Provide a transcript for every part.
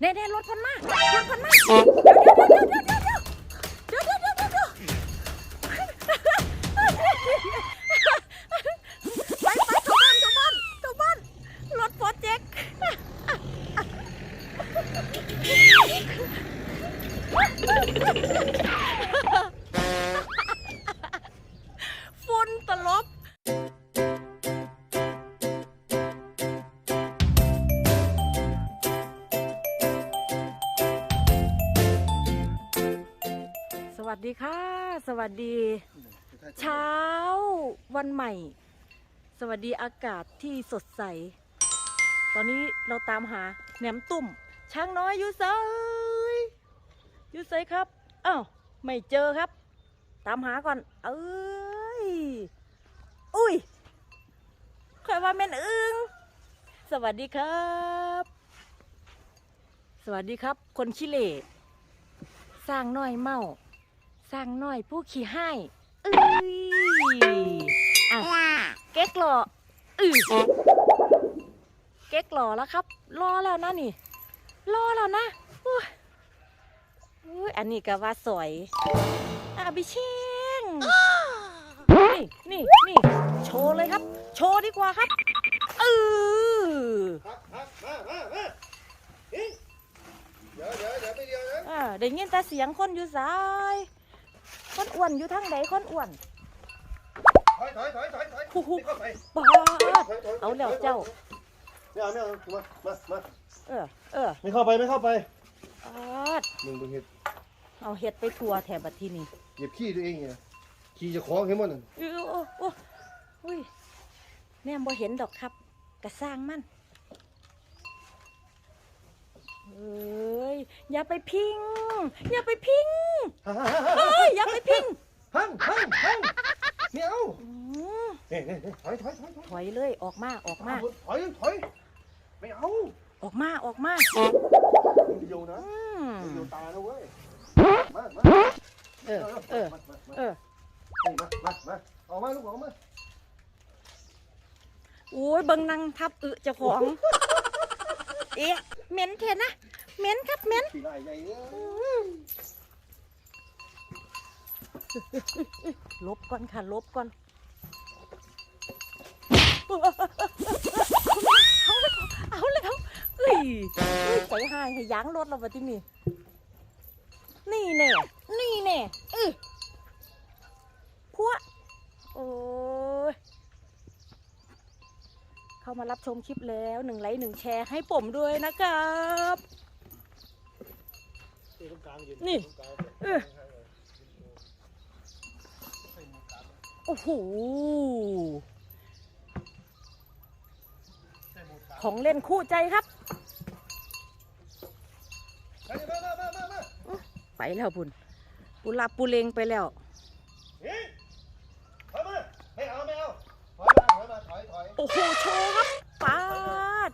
เน่เน่รถพันมากรถพันมากเดี๋ยวเดี๋ยวเดี๋ยวเดี๋ยวเดี๋ยวไปไปชาวบ้านชาวบ้านชาวบ้านรถโปรเจกต์ วัสดี เช้าวันใหม่ สวัสดีอากาศที่สดใส ตอนนี้เราตามหาแหนมตุ่ม ช้างน้อยอยู่ไซอยู่ไซครับอ้าวไม่เจอครับ ตามหาก่อน เอ้ย อุ้ยคอยว่าแม่นอึงสวัสดีครับ สวัสดีครับ คนขี้เหร่สร้างน้อยเมา สร้างน้อยผู้ขี้ให้เอ้ยอะเก๊กหล่ออือเก๊กหล่อแล้วครับ รอแล้วนะนี่ รอแล้วนะอุ้ยอุ้ยอันนี้ก็ว่าสวยอาบิเชงนี่นี่นี่โชว์เลยครับ โชว์ดีกว่าครับเออครับครับมามามาเฮ้ยเดี๋ยวเดี๋ยวเดี๋ยวไม่เดียวนะอ่าได้ยินแต่เสียงคนอยู่ซ้าย คนอ้วนอยู่ทางใดคนอ้วนถอยถอยถอยถอยถอยฮู้ฮู้ไม่เข้าไปบาดถอยถยเอาแล้วเจ้า ไม่เอาไม่เอามามามาเออ เออไม่เข้าไปไม่เข้าไปบาดมึงดูเห็ดเอาเห็ดไปทัวแถบบัดที่นี่เหยียบขี้ตัวเองเนี่ยขี้จะคล้องเห็นมั้งโอ้โอ้โอ้อุ้ยแม่บ่เห็นดอกครับกระสร้างมัน เอ้ยอย่าไปพิง อย่าไปพิงฮ่าฮ่าเอ้ยอย่าไปพิงฮ่าฮ่าฮ่าไม่เอาอืมเนี่ยเนี่ยถอยถอยถอยถอยถอยเลยออกมาออกมา ถอยถอยไม่เอาออกมาออกมามึงเดียวนะอืมมึงเดียวตานะเว้ยมามาเออเออมามามาเออมามามาออกมาลูกออกมาโอ้ยเบิ่งนางทับอึเจ้าของ เอ๊ะเหม็นเทนนะเหม็นครับเหม็นขี้ไรใหญ่เนี่ยลบก่อนค่ะลบก่อนเอาเลยเอาเลยเอาเอ้ยเอ้ยใจหายให้ยั้งรถเราไปที่นี่นี่เนี่ยแน่เออพวกโอ้ย เข้า มารับชมคลิปแล้วหนึ่งไลค์หนึ่งแชร์ให้ผมด้วยนะครับนี่เออโอ้โหของเล่นคู่ใจครับมามามามามาไปแล้วบุญปุลับปุเลงไปแล้ว โอ้โหโชว์ครับปาด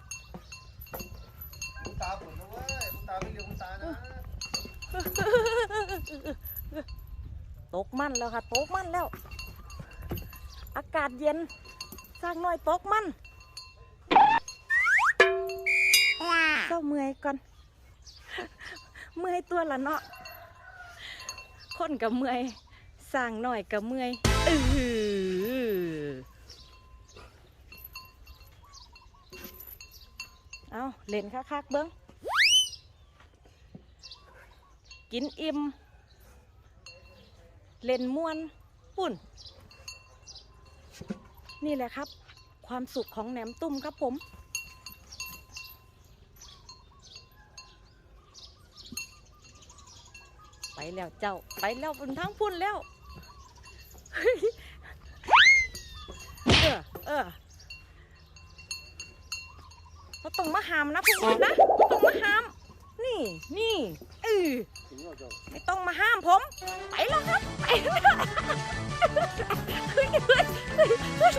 มึงตาผมนะเว้ยมึงตาไม่เลี้ยวมึงตานะตกมั่นแล้วค่ะตกมั่นแล้ว อากาศเย็นสร้างหน่อยตกมั่นเศร้าเมื่อยก่อน เมื่อยตัวละเนาะคนกับเมื่อยสร้างหน่อยกับเมื่อยเออ เอาเล่นคักๆเบิ้งกินอิ่มเล่นม่วนปุ่น นี่แหละครับ ความสุขของแหนมตุ้มครับผมไปแล้วเจ้าไปแล้วบนทั้งพุ่นแล้ว เฮ้ยเออ เออเราต้องมา หามนะพวกมันนะเราต้องมาหาม นี่นี่เออไม่ต้องมาห้ามผม ไปแล้วครับไปแล้วเฮ้ยเฮ้ยเฮ้ย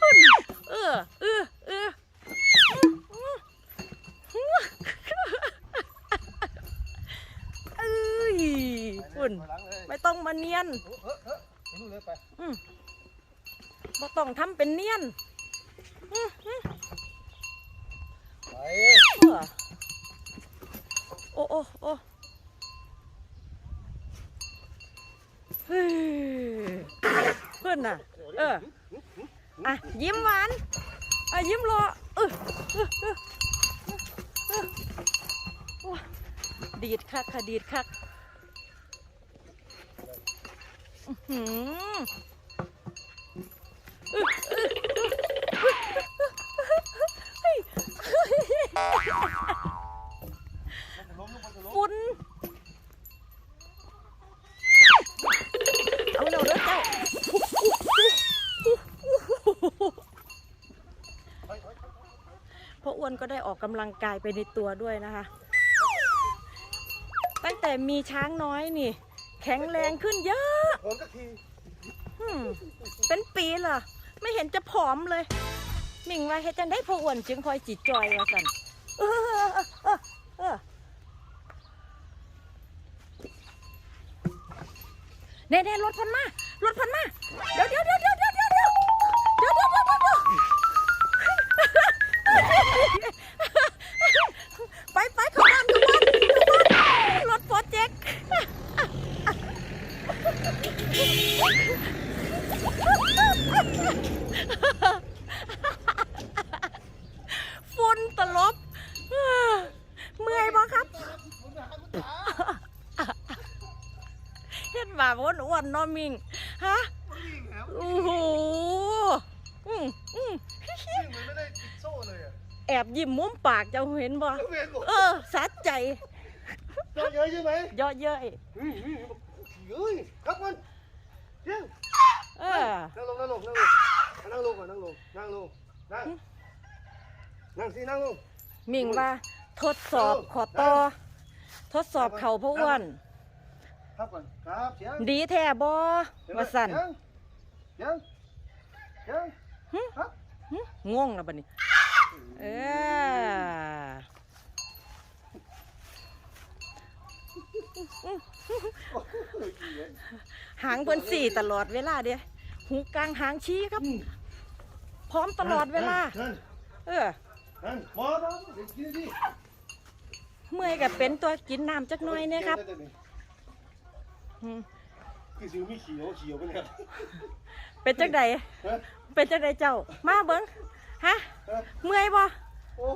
เฮ้ยเออเออเออเอ้ยคุณถอยหลังเลยไม่ต้องมาเนียนเออเออเออไปนู่นเลยไปอืมบ่ต้องทำเป็นเนียนอืมอืม นน่ะ เออ อะ ยิ้มหวาน อะ ยิ้มรอเออดีดคักค่ะดีดคักอื้อหืออื้ออื้อเฮ้ย ได้ออกกำลังกายไปในตัวด้วยนะคะ ตั้งแต่มีช้างน้อยนี่ แข็งแรงขึ้นเยอะผมสักทีอืมเป็นปีเหรอไม่เห็นจะผอมเลยหมิงว่าเฮ็ดจังได้พ่ออ้วนจึงคอยจิตจอยว่าสันเออเออเออเออเน่เน่รถพันมารถพันมา เดี๋ยวเดี๋ยวเดี๋ยวเดี๋ยว ว่าอ้วนอ้วนๆเนอมิงฮะวิ่งแล้วโอ้โหอืมอืมวิ่งมันไม่ได้ติดโซ่เลยอะแอบยิ้มมุมปากเจะเห็นบ่แล้วเวียนบอกเออสะใจเจอเยอะใช่ไหมเยอะเย้ยอืมอืมเฮ้ยครับมันเดี๋ยวเออนั่งลงนั่งลงนั่งลงนั่งลงก่อนนั่งลงนั่งลงนั่งนั่งสินั่งลงมิงว่าทดสอบขอต่อทดสอบเข่าพะอ้วน ครับก่อนครับเสียงดีแท้บ่ว่าสั่นเสียงเสียงเสียงหึครับหึงงแล้วบัดนี้เออหางเพิ่นสี่ตลอดเวลาเด้หูกลางหางชี้ครับ พร้อมตลอดเวลานั่นเออนั่นหมอครับเดี๋ยวกินดิเมื่อยกับเป็นตัวกินน้ำจักหน่อยเนี่ยครับอืม คือสิวมีเขียวเขียวไปแล้วเป็นจักใดฮะเป็นจักใดเจ้า มาเบิ้งฮะ ฮะเมื่อยบ่โอ้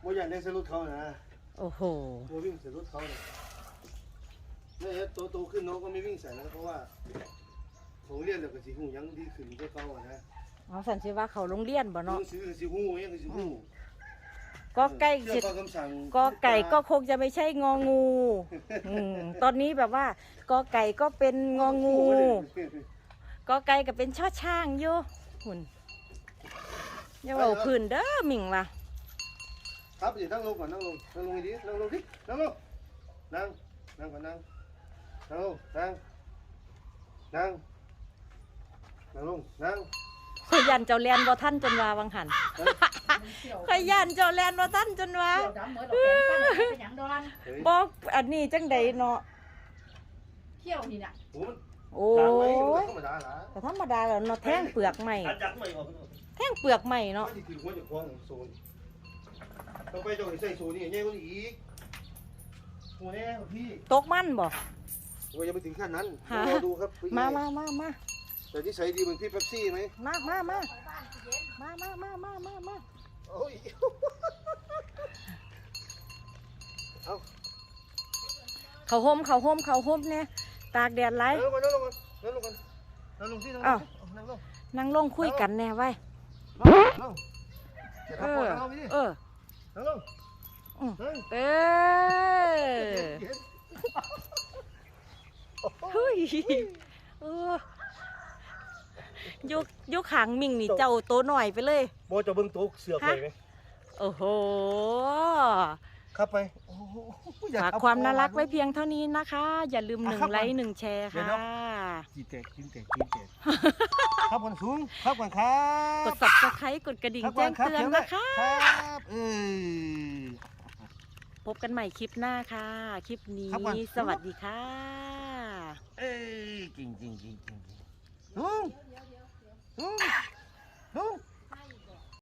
โมอยากได้สรุปเขานะโอ้โห โมวิ่งสรุปเขาเนี่ยเนี่ยโตโตขึ้นน้องก็ไม่วิ่งใส่แล้วเพราะว่าของเรียนแล้วก็สิหูยังดีขึ้นกว่าเขาอะนะเอาสันสิว่าเขาโรงเรียนบ่หนัเนาะงสือก็สิหูยังก็สิหู ก็ใกล้เชื่สิอฟังคำสั่งกอไก่ก็คงจะไม่ใช่งองูอืมตอนนี้แบบว่ากอไก่ก็เป็นงองูกอไก่ก็เป็นช่อช่างอยู่หุ่นอย่าเอาพื้นเด้อหมิงล่ะครับเดี๋ยวนั่งลงก่อนนั่งลงนั่งลงดีนั่งลงดินั่งลงนั่งนั่งก่อนนั่งนั่งลงนั่งนั่งนั่งลงนั่ง ขอยยันเจ้าแลนบ่ท่านจนว่าวังหันขอยยันเจ้าแลนบ่ท่านจนว่าเดี๋ยวดำเหมือนเราเป็นปั้นเป็นหยังดอนเฮ้ยบอกอันนี้จังใดเนาะเขี้ยวนี่น่ะโอ้มันโอ้จางไหมมันยธรรมดาล่ะแต่ธรรมดาแล้วเนาะแท่งเปลือกใหม่อันจักไม่ออกแท่งเปลือกใหม่เนาะไม่ได้ถือหัวจากคล้องโซนต้องไปเจ้าไอ้ใส่โซนนี่แย่กว่านี้อีกโอ้แน่พี่ตกมันบ่โอ้ยยังไม่ถึงขั้นนั้นฮะรอดูครับมามามามา แต่ที่ใส่ดีเหมือนพี่เป๊ปซี่ไหมมามามามามามามามามาโอ้ยเอาเขาห่มเขาห่มเขาห่มเนี่ยตากแดดไรนั่งลงก่อนนั่งลงก่อนนั่งลงก่อนนั่งลงที่นั่งลอ้าวงนั่งลงนั่งลงคุยกันแน่ไว้นั่งลงอย่าเอทำปวดอเราไม่ดิเออนั่งลงอืมนั่งเออเย็นเฮ้ยเออ ยุกยุกหางมิ่งนี่เจ้าโตหน่อยไปเลย โบจะเบิ่งโต๊ะเสือกไปไหมโอ้โหครับไปโอ้โหอยฝากเอความน่ารักคอไว้เพียงเท่านี้นะคะ อย่าลืมหนึ่งอะครับไลค์หนึ่งแชร์เดี๋ยวค่ะเนาะจีแตกจีแตกจีแตกครับก่อนสูงครับก่อนครับกด subscribe กดกระดิ่งครับก่แจ้อนงครับเตือนเดี๋ยวนะคะครับเออพบกันใหม่คลิปหน้าค่ะ คลิปนี้ครับก่อนสวัสดีค่ะ เอ้ยจริงจริงจริงจริงสูง Hum. Hum.